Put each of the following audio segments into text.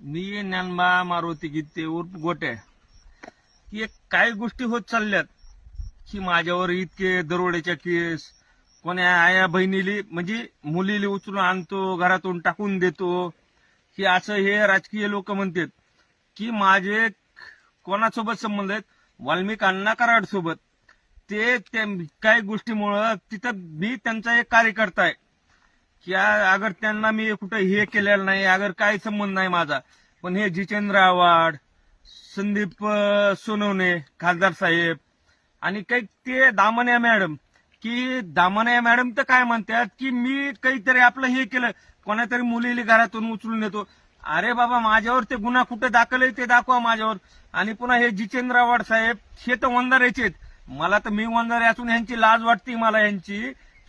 मी ज्ञानबा मारुती गीते उर्फ गोट्या की एक काही गोष्टी होत चालल्यात की माझ्यावर इतके दरोड्याच्या केस कोण्या आया बहिणीली म्हणजे मुलीली उचलून आणतो घरातून टाकून देतो की असं हे राजकीय लोक म्हणतात की माझे कोणासोबत संबंध आहेत? वाल्मिक अण्णा कराड सोबत ते त्या काही गोष्टीमुळं तिथं मी त्यांचा एक कार्यकर्ता आहे. की आ- अगर त्यांना मी कुठं हे केलेलं नाही अगर काय संबंध नाही माझा. पण हे जितेंद्र आव्हाड संदीप अं, सोनवणे खासदार साहेब आणि काही ते दामण्या मॅडम की दामण्या मॅडम तर काय म्हणतात की मी काहीतरी आपलं हे केलं कोणातरी मुलीला घरातून उचलून येतो अरे बाबा माझ्यावर ते गुन्हा कुठे दाखल आहे ते दाखवा माझ्यावर. आणि पुन्हा हे जितेंद्र आव्हाड साहेब हे तर वंदाऱ्याचे आहेत. मला तर मी वंदारे असून यांची लाज वाटते मला यांची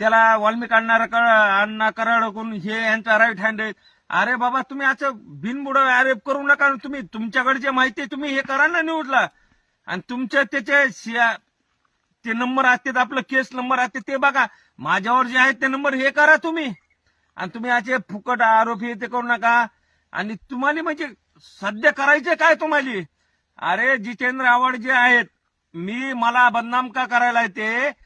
त्याला वाल्मिक अण्णा अण्णा कराड कोण हे यांचा राईट हँड आहेत अरे बाबा तुम्ही असं बिनबुड आरोप करू नका तुम्ही. तुमच्याकडची माहिती आहे तुम्ही हे करा ना न्यूजला आणि तुमच्या त्याचे ते नंबर असतात आपलं केस नंबर असते ते बघा. माझ्यावर जे आहेत ते नंबर हे करा तुम्ही. आणि तुम्ही असे फुकट आरोप हे ते करू नका. आणि तुम्हाला म्हणजे सध्या करायचे काय तुम्हाला? अरे जितेंद्र आव्हाड जे आहेत मी मला बदनाम का करायला येते? ते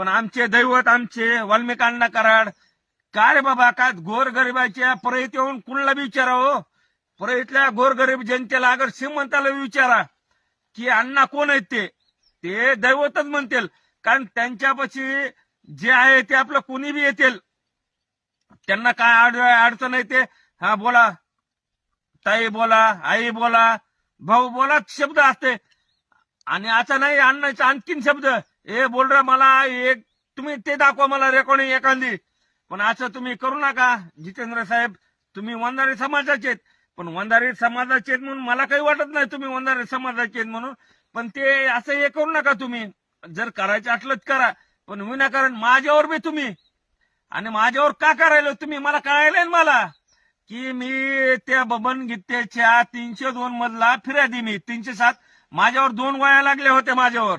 पण आमचे दैवत आमचे वाल्मिकांना कराड काय रे बाबा काय गोरगरिबाच्या परळीत येऊन कुणाला बी विचारा हो? परळीतल्या गोरगरीब जनतेला अगर श्रीमंताला विचारा की अण्णा कोण आहेत ते? ते दैवतच म्हणतील. कारण त्यांच्यापाशी जे आहे ते आपलं कोणी बी येतील? त्यांना काय अड अडचण येते हा बोला. ताई बोला आई बोला भाऊ बोला शब्द असते. आणि असं नाही अण्णाचा आणखीन शब्द. ए बोल रे मला एक तुम्ही ते दाखवा मला रेकॉर्डिंग एखादी. पण असं तुम्ही करू नका जितेंद्र साहेब. तुम्ही वंधारी समाजाचे आहेत. पण वंधारी समाजाचे आहेत म्हणून मला काही वाटत नाही तुम्ही वंधारी समाजाचे आहेत म्हणून. पण ते असं हे करू नका तुम्ही. जर करायचं असलं करा. पण विनाकारण माझ्यावर बी तुम्ही. आणि माझ्यावर का करायला तुम्ही? मला कळायला मला. की मी त्या बबन गीतेच्या तीनशे दोन मधला फिर्यादी मी तीनशे सात. माझ्यावर दोन वया लागल्या होत्या माझ्यावर.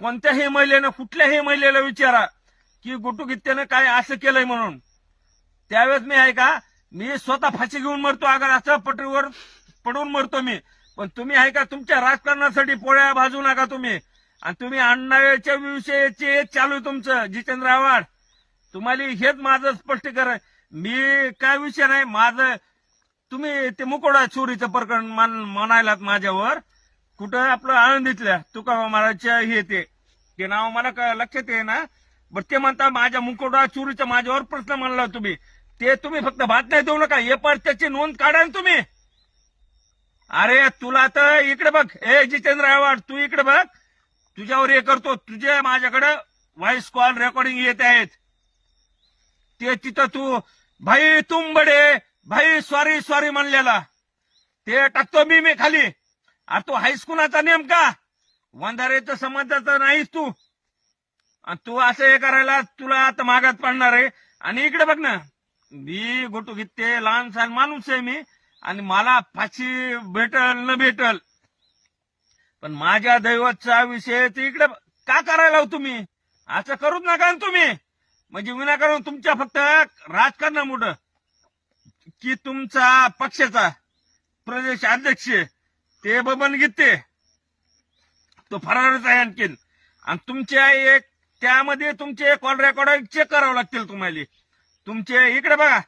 कोणत्याही महिलेनं कुठल्याही महिलेला विचारा की गुटुकित्यानं काय असं केलंय म्हणून. त्यावेळेस मी आहे का मी स्वतः फाशी घेऊन मरतो अगर असं पटरीवर पडून मरतो मी. पण तुम्ही आहे का तुमच्या राजकारणासाठी पोळ्या भाजू नका तुम्ही. आणि तुम्ही अण्णाच्या विषयाचे चालू आहे तुमचं जितेंद्र आव्हाड. तुम्हाला हेच माझं स्पष्टीकरण कर. मी काय विषय नाही माझं तुम्ही ते मुकोडा चोरीचं प्रकरण मान म्हणायलात माझ्यावर. कुठं आपलं आळंदीतल्या तुका महाराजच्या हे ते. ते नाव मला क- लक्षात ये ना बरं ते म्हणता माझ्या मुकोडा चुरीचा माझ्यावर प्रश्न मांडला तुम्ही. ते तुम्ही फक्त बातम्या देऊ नका. हे पण त्याची नोंद काढा ना तुम्ही. अरे तुला तर इकडे बघ. ए जितेंद्र आव्हाड तू इकडे बघ. तुझ्यावर हे करतो. तुझे माझ्याकडे व्हॉइस कॉल रेकॉर्डिंग येत आहेत. ते तिथं तू भाई तुंबडे भाई स्वारी स्वारी म्हणलेला. ते टाकतो मी मी खाली. अरे तू हायस्कूलाचा नेमका? वंधारेचं समाजाचा नाहीस तू. आणि तू असं हे करायला तुला आता मागात पडणार आहे. आणि इकडे बघ ना मी गोटू घेते लहान सहान माणूस आहे मी. आणि मला फाशी भेटल न भेटल. पण माझ्या दैवतचा विषय ते इकडे का करायला हो तुम्ही? असं करूच नका ना तुम्ही. म्हणजे विनाकारण तुमच्या फक्त राजकारणामुळं. की तुमचा पक्षाचा प्रदेश अध्यक्ष ते बबन गीते तो फरारच आहे आणखीन. आणि तुमच्या एक त्यामध्ये तुमचे कॉल रेकॉर्ड चेक करावं लागतील तुम्हाला. तुमचे इकडे बघा.